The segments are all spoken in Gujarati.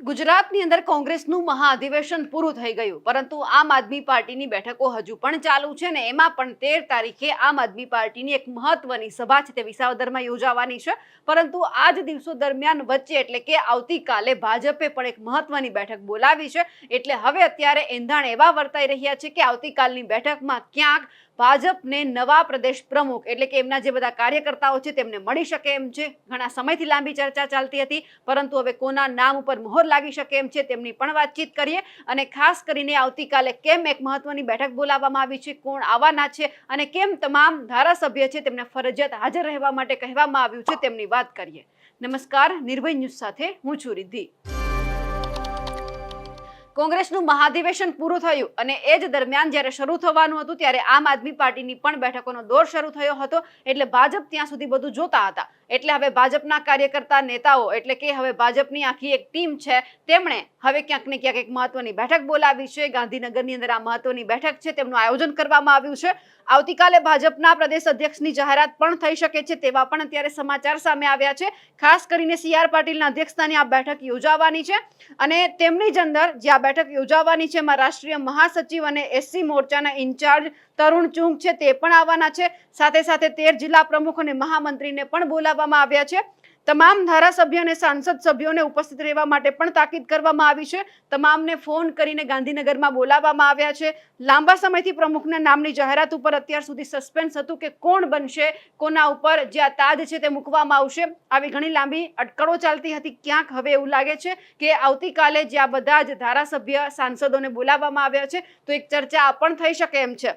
ગુજરાતની અંદર કોંગ્રેસનું મહાઅધિવેશન પૂરું થઈ ગયું, પરંતુ આમ આદમી પાર્ટીની બેઠકો હજુ પણ ચાલુ છે ને એમાં પણ તેર તારીખે આમ આદમી પાર્ટીની એક મહત્વની સભા છે તે વિસાવદરમાં યોજાવાની છે. પરંતુ આ જ દિવસો દરમિયાન વચ્ચે એટલે કે આવતીકાલે ભાજપે પણ એક મહત્વની બેઠક બોલાવી છે. એટલે હવે અત્યારે એંધાણ એવા વર્તાઈ રહ્યા છે કે આવતીકાલની બેઠકમાં ક્યાંક ભાજપને નવા પ્રદેશ પ્રમુખ એટલે કે એમના જે બધા કાર્યકર્તાઓ છે તેમને મળી શકે એમ છે. ઘણા સમયથી લાંબી ચર્ચા ચાલતી હતી, પરંતુ હવે કોના નામ ઉપર મોહર લાગી શકે એમ છે તેમની પણ વાતચીત કરીએ અને ખાસ કરીને આવતીકાલે કેમ એક મહત્વની બેઠક બોલાવવામાં આવી છે, કોણ આવવાના છે અને કેમ તમામ ધારાસભ્ય છે તેમને ફરજિયાત હાજર રહેવા માટે કહેવામાં આવ્યું છે તેમની વાત કરીએ. નમસ્કાર, નિર્ભય ન્યૂઝ સાથે હું છું રિદ્ધિ. કોંગ્રેસનું મહાધિવેશન પૂરું થયું અને એ જ દરમિયાન જ્યારે શરૂ થવાનું હતું ત્યારે આમ આદમી પાર્ટીની પણ બેઠકોનો દોર શરૂ થયો હતો એટલે ભાજપ ત્યાં સુધી બધું જોતા હતા. એટલે હવે ભાજપના કાર્યકર્તા નેતાઓ, એટલે કે હવે ભાજપની આખી એક ટીમ છે, તેમણે હવે ક્યાંક ને ક્યાંક એક મહત્વની બેઠક બોલાવી છે. ગાંધીનગરની અંદર આ મહત્વની બેઠક છે, તેમનું આયોજન કરવામાં આવ્યું છે. આવતીકાલે ભાજપના પ્રદેશ અધ્યક્ષની જાહેરાત પણ થઈ શકે છે તેવા પણ અત્યારે સમાચાર સામે આવ્યા છે. ખાસ કરીને સી આર પાટીલના અધ્યક્ષતાની આ બેઠક યોજાવાની છે અને તેમની જ અંદર જે આ બેઠક યોજાવાની છે એમાં રાષ્ટ્રીય મહાસચિવ અને એસસી મોરચાના ઇન્ચાર્જ તરુણ ચુંગ છે તે પણ આવવાના છે. સાથે સાથે તેર જિલ્લા પ્રમુખ અને મહામંત્રીને પણ બોલાવવામાં આવ્યા છે. તમામ ધારાસભ્ય અને સાંસદ સભ્યોને ઉપસ્થિત રહેવા માટે પણ તાકીદ કરવામાં આવી છે. તમામને ફોન કરીને ગાંધીનગરમાં બોલાવવામાં આવ્યા છે. લાંબા સમયથી પ્રમુખના નામની જાહેરાત ઉપર અત્યાર સુધી સસ્પેન્સ હતું કે કોણ બનશે, કોના ઉપર જે આ તાજ છે તે મૂકવામાં આવશે. આવી ઘણી લાંબી અટકળો ચાલતી હતી. ક્યાંક હવે એવું લાગે છે કે આવતીકાલે જે આ બધા જ ધારાસભ્ય, સાંસદોને બોલાવવામાં આવ્યા છે, તો એક ચર્ચા પણ થઈ શકે એમ છે.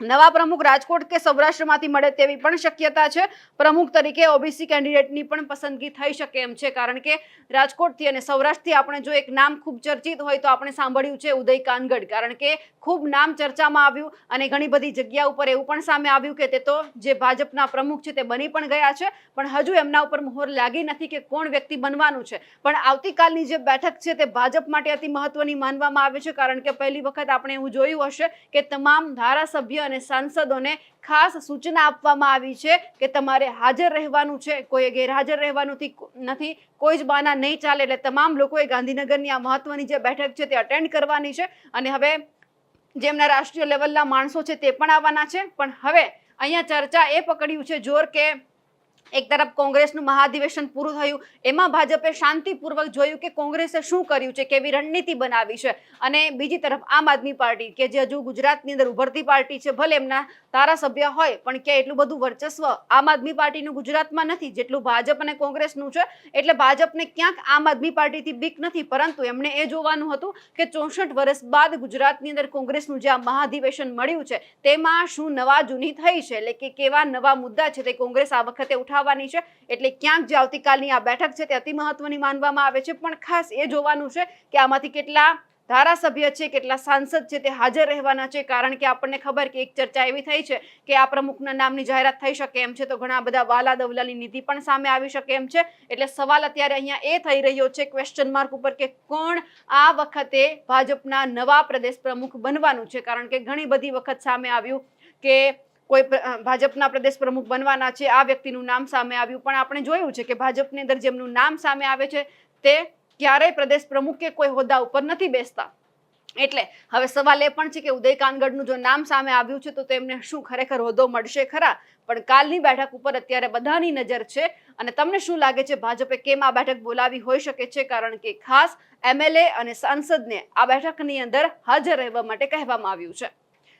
નવા પ્રમુખ રાજકોટ કે સૌરાષ્ટ્રમાંથી મળે તેવી પણ શક્યતા છે. પ્રમુખ તરીકે ઓબીસી કેન્ડિડેટની પણ પસંદગી થઈ શકે એમ છે, કારણ કે રાજકોટથી અને સૌરાષ્ટ્રથી આપણે જો એક નામ ખૂબ ચર્ચિત હોય તો આપણે સાંભળ્યું છે ઉદય કાનગડ, કારણ કે ખૂબ નામ ચર્ચામાં આવ્યું અને ઘણી બધી જગ્યા ઉપર એવું પણ સામે આવ્યું કે તે તો જે ભાજપના પ્રમુખ છે તે બની પણ ગયા છે, પણ હજુ એમના ઉપર મોહર લાગી નથી કે કોણ વ્યક્તિ બનવાનું છે. પણ આવતીકાલની જે બેઠક છે તે ભાજપ માટે અતિ મહત્વની માનવામાં આવે છે, કારણ કે પહેલી વખત આપણે એવું જોયું હશે કે તમામ ધારાસભ્ય અને સાંસદોને ખાસ સૂચના આપવામાં આવી છે કે તમારે હાજર રહેવાનું છે. કોઈએ ગેરહાજર રહેવાનું નથી. કોઈ જ બાના નહીં ચાલે એટલે તમામ લોકોએ ગાંધીનગરની આ મહત્વની જે બેઠક છે તે અટેન્ડ કરવાની છે. અને હવે જેમના રાષ્ટ્રીય લેવલના માણસો છે તે પણ આવવાના છે. પણ હવે અહીંયા ચર્ચા એ પકડ્યું છે જોર કે એક તરફ કોંગ્રેસનું મહાધિવેશન પૂરું થયું, એમાં ભાજપે શાંતિપૂર્વક જોયું કે કોંગ્રેસે શું કર્યું છે, કેવી રણનીતિ બનાવી છે. અને બીજી તરફ આમ આદમી પાર્ટી, કે જે હજુ ગુજરાતની અંદર ઉભરતી પાર્ટી છે, ભલે એમના ધારાસભ્ય હોય, પણ કે એટલું બધું વર્ચસ્વ આમ આદમી પાર્ટીનું ગુજરાતમાં નથી, જેટલું ભાજપ અને કોંગ્રેસનું છે, એટલે ભાજપને ક્યાંક આમ આદમી પાર્ટીથી બીક નથી. પરંતુ એમણે એ જોવાનું હતું કે ચોસઠ વર્ષ બાદ ગુજરાતની અંદર કોંગ્રેસનું જે આ મહાધિવેશન મળ્યું છે, તેમાં શું નવા જૂની થઈ છે, એટલે કે કેવા નવા મુદ્દા છે તે કોંગ્રેસ આ વખતે ઉઠાવવાની છે. એટલે ક્યાંક જે આવતીકાલની આ બેઠક છે તે અતિ મહત્વની માનવામાં આવે છે. પણ ખાસ એ જોવાનું છે કે આમાંથી કેટલા ધારાસભ્ય છે, કેટલા સાંસદ છે તે હાજર રહેવાના છે. કારણ કે આપણને ખબર કે એક ચર્ચા એવી થઈ છે કે આ પ્રમુખના નામની જાહેરાત થઈ શકે એમ છે તો ઘણા બધા વાલા દવલાની નીતિ પણ સામે આવી શકે એમ છે. એટલે સવાલ અત્યારે અહીંયા એ થઈ રહ્યો છે ક્વેશ્ચન માર્ક ઉપર કે કોણ આ વખતે ભાજપના નવા પ્રદેશ પ્રમુખ બનવાનું છે? કારણ કે ઘણી બધી વખત સામે આવ્યું કે કોઈ ભાજપના પ્રદેશ પ્રમુખ બનવાના છે, આ વ્યક્તિનું નામ સામે આવ્યું. પણ આપણે જોયું છે કે ભાજપની અંદર જેમનું નામ સામે આવે છે, તે ક્યારેય પ્રદેશ પ્રમુખ કે કોઈ હોદ્દા ઉપર નથી બેસતા. એટલે હવે સવાલ એ પણ છે કે ઉદય કાનગડનું જો નામ સામે આવ્યું છે, તો તેમને શું ખરેખર હોદ્દો મળશે? ખરા. પણ કાલની બેઠક ઉપર અત્યારે બધાની નજર છે. અને તમને શું લાગે છે, ભાજપે કેમ આ બેઠક બોલાવી? હોઈ શકે છે, કારણ કે ખાસ એમએલએ અને સાંસદને આ બેઠકની અંદર હાજર રહેવા માટે કહેવામાં આવ્યું છે.